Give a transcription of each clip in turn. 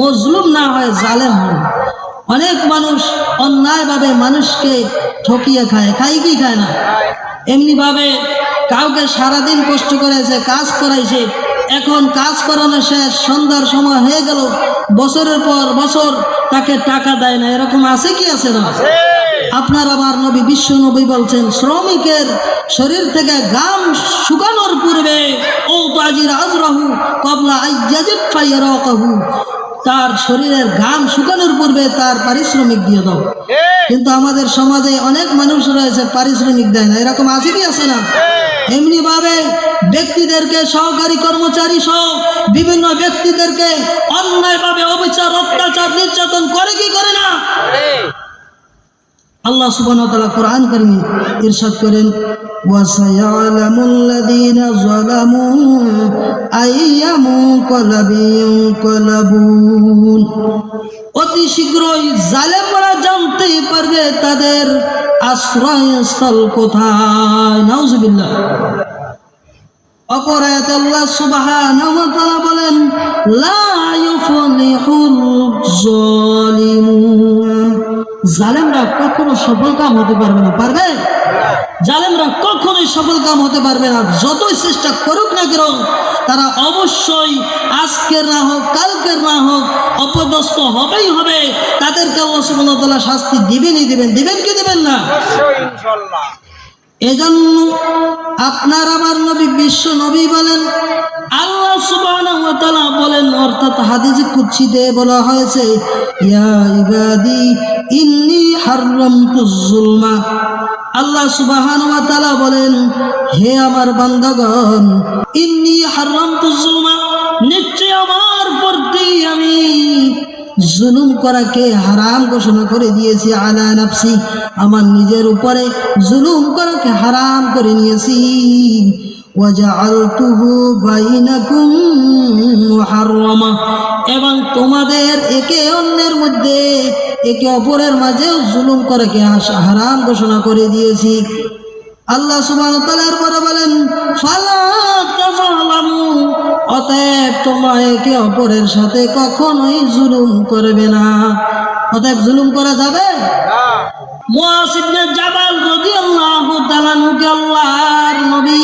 মজলুম না হয় জালেম হয়। অনেক মানুষ অন্যায়ভাবে মানুষকে ঠকিয়ে খায়। খাই কি খায় না? এমনি ভাবে কাউকে সারাদিন কষ্ট করেছে কাজ করাইছে, এখন কাজ করানো শেষ, সন্ধ্যার সময় হয়ে গেল, বছরের পর বছর তাকে টাকা দেয় না। এরকম আছে কি আছে না? আপনার আমার নবী, বিশ্ব নবী বলছেন, শ্রমিকের শরীর থেকে গাম শুকানোর পূর্বে, ও তাজির আজরাহু কবলা আইয়াজিব ফাইয়ারাকাহু। তার শরীরের ঘাম শুকানোর পূর্বে তার পারিশ্রমিক দিয়ে দাও। কিন্তু আমাদের সমাজে অনেক মানুষ রয়েছে পারিশ্রমিক দেয় না। এরকম আছে কি? আছে না? এমনি ভাবে ব্যক্তিদেরকে সহকারী কর্মচারী সহ বিভিন্ন ব্যক্তিদেরকে অন্যায়ভাবে অবিচার অত্যাচার নির্যাতন করে কি করে না? আল্লাহ সুবহানাহু ওয়া তাআলা কোরআন কারিমে ইরশাদ করেন কলাবুন অতি শীঘ্রই জালেমরা জানতে পারবে তাদের আশ্রয়স্থল কোথায়। নাউজুবিল্লাহ। অপর আয়াত আল্লাহ সুবহানাহু ওয়া তাআলা বলেন, লা ইউফলিহুল জালিমুন জালেমরা কখনো সফল কাম হতে পারবে না, পারবে? জালেমরা কখনোই সফল কাম হতে পারবে না, যতই চেষ্টা করুক না কেন, তারা অবশ্যই আজকের না হোক, কালকের না হোক, অপদস্থ হবেই হবে। তাদেরকে তাআলা শাস্তি দিবেনই দিবেন দিবেন কি দিবেন না? এজন্য আপনার আমার নবী বিশ্ব নবী বলেন, আল্লাহ ওয়া বলেন, অর্থাৎ হাদিসে কুদসিতে বলা হয়েছে আল্লাহ সুবহানাহু বলেন, হে আমার বান্দাগণ, ইন্নী হাররামতুজ জুলমা নিশ্চয় আমার প্রতি আমি জুলুম করাকে হারাম ঘোষণা করে দিয়েছি আলা নাফসি। আমার নিজের উপরে জুলুম করাকে হারাম করে নিয়েছি। এবং তোমাদের একে অন্যের মধ্যে একে অপরের মাঝেও জুলুম করাকে হারাম ঘোষণা করে দিয়েছি। আল্লাহ তাআলা পরে বলেন, ফালা অতএব তোমরা একে অপরের সাথে কখনোই জুলুম করবে না। অতএব জুলুম করা যাবে? জাবাল আল্লাহর নবী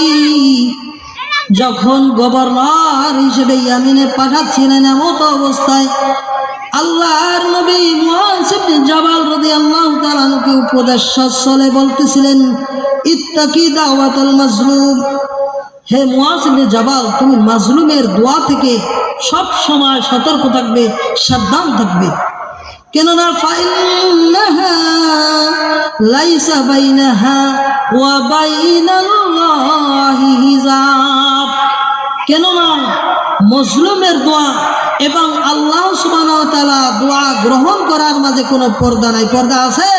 যখন গভর্নর হিসেবে ইয়ামিনে পাঠাচ্ছিলেন এমত অবস্থায় আল্লাহর নবী মুআজ ইবনে জাবাল রাদিয়াল্লাহু তাআলা নুকে উপদেশ সলে বলতেছিলেন ইত্তাকি দাওয়াতাল মাজলুম। হে মুআজ ইবনে জাবাল তুমি মাজলুমের দোয়া থেকে সব সময় সতর্ক থাকবে সাবধান থাকবে। কেননা ফাইন্নাহা লাইসা বাইনাহা ওয়া বাইনাল্লাহি হিজাব। কেননা মজলুমের দোয়া এবং আল্লাহ সুবহানাহু ওয়া তাআলা দোয়া গ্রহণ করার মাঝে কোনো পর্দা নাই পর্দা আছে?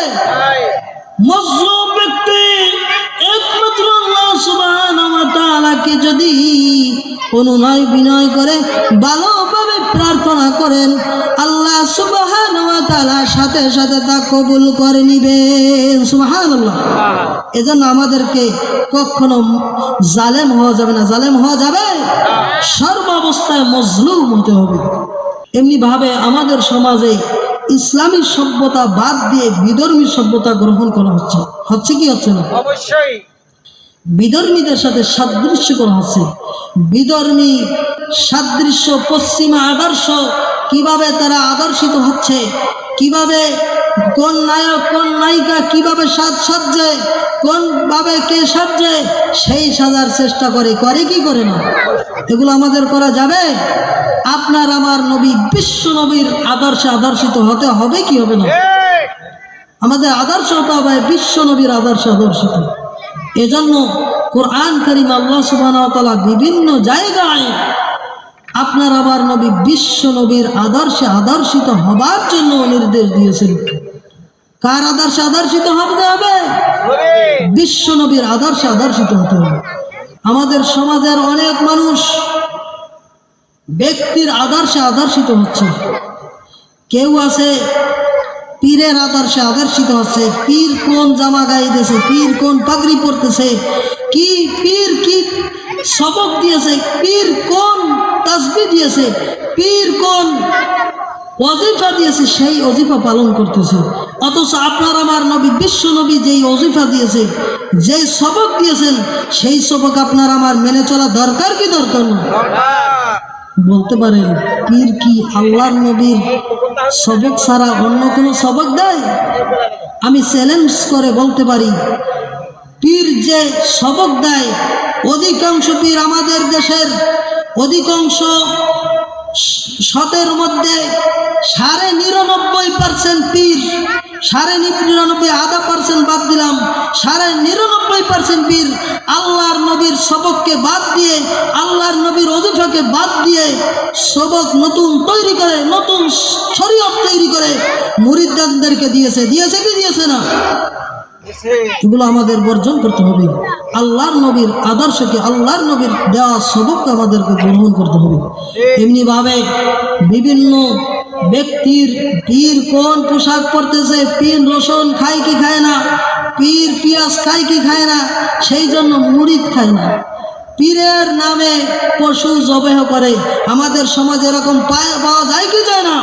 মজলুম তাআলাকে যদি অনুনয় বিনয় করে, ভালোভাবে প্রার্থনা করেন, আল্লাহ তাআলা সাথে সাথে তা কবুল করে নিবেন। সুবহানাল্লাহ। এজন্য আমাদেরকে কখনো জালেম হওয়া যাবে না। জালেম হওয়া যাবে? সর্ব অবস্থায় মজলুম হতে হবে। এমনি ভাবে আমাদের সমাজে ইসলামী সভ্যতা বাদ দিয়ে বিধর্মী সভ্যতা গ্রহণ করা হচ্ছে। হচ্ছে কি, হচ্ছে না? অবশ্যই। বিধর্মীদের সাথে সাদৃশ্য করা হচ্ছে। বিধর্মী সাদৃশ্য পশ্চিমা আদর্শ কীভাবে তারা আদর্শিত হচ্ছে কীভাবে কোন নায়ক কোন নায়িকা কীভাবে সাজ সাজছে কোন ভাবে কে সাজছে সেই সাজার চেষ্টা করে করে কি করে না? এগুলো আমাদের করা যাবে? আপনার আমার নবী বিশ্ব নবীর আদর্শে আদর্শিত হতে হবে কি হবে না? আমাদের আদর্শ হতে হবে বিশ্ব নবীর আদর্শ আদর্শিত। এজন্য কোরআন করিম আল্লাহ তাআলা বিভিন্ন জায়গায় আপনার আবার নবী বিশ্ব নবীর আদর্শে আদর্শিত হবার জন্য নির্দেশ দিয়েছেন। কার আদর্শে আদর্শিত হবে? নবী বিশ্ব নবীর আদর্শে আদর্শিত হতে হবে। আমাদের সমাজের অনেক মানুষ ব্যক্তির আদর্শে আদর্শিত হচ্ছে। কেউ আছে পীরের আদর্শে আদর্শিত হচ্ছে, পীর কোন জামা গাইতেছে, পীর কোন পাগড়ি পরতেছে, কি পীর কি সবক দিয়েছে, পীর কোন তাসবি দিয়েছে, পীর কোন অজিফা দিয়েছে, সেই অজিফা পালন করতেছে। অথচ আপনার আমার নবী, বিশ্ব নবী যেই অজিফা দিয়েছে, যেই সবক দিয়েছেন, সেই সবক আপনার আমার মেনে চলা দরকার কি দরকার? না বলতে পারেন পীর কি আল্লাহর নবীর সবক ছাড়া অন্য কোনো সবক দেয় আমি চ্যালেঞ্জ করে বলতে পারি, পীর যে সবক দেয়, অধিকাংশ পীর আমাদের দেশের অধিকাংশ শতের মধ্যে সাড়ে নিরানব্বই পার্সেন্ট পীর, সাড়ে নিরানব্বই আধা পার্সেন্ট বাদ দিলাম, সাড়ে নিরানব্বই পার্সেন্ট পীর আল্লাহর নবীর সবককে বাদ দিয়ে আল্লাহর নবীর বাদ দিয়ে সবক নতুন তৈরি করে, নতুন শরীয়ত তৈরি করে মুরিদানদেরকে দিয়েছে। দিয়েছে কি দিয়েছে না? এগুলো আমাদের বর্জন করতে হবে। আল্লাহর নবীর আদর্শকে, আল্লাহর নবীর দেওয়া সবককে আমাদেরকে গ্রহণ করতে হবে। এমনি ভাবে বিভিন্ন ব্যক্তির পীর কোন পোশাক পরতেছে, পীর রসুন খায় কি খায় না, পীর পেঁয়াজ খায় কি খায় না, সেই জন্য মুড়িদ খায় না। পীরের নামে পশু জবেহ করে। আমাদের সমাজে এরকম পাওয়া যায় কি যায় না?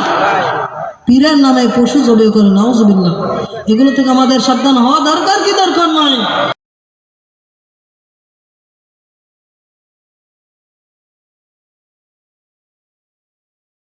পীরের নামে পশু জবেহ করে, নাউজুবিল্লাহ। এগুলো থেকে আমাদের সাবধান হওয়া দরকার কি দরকার নয়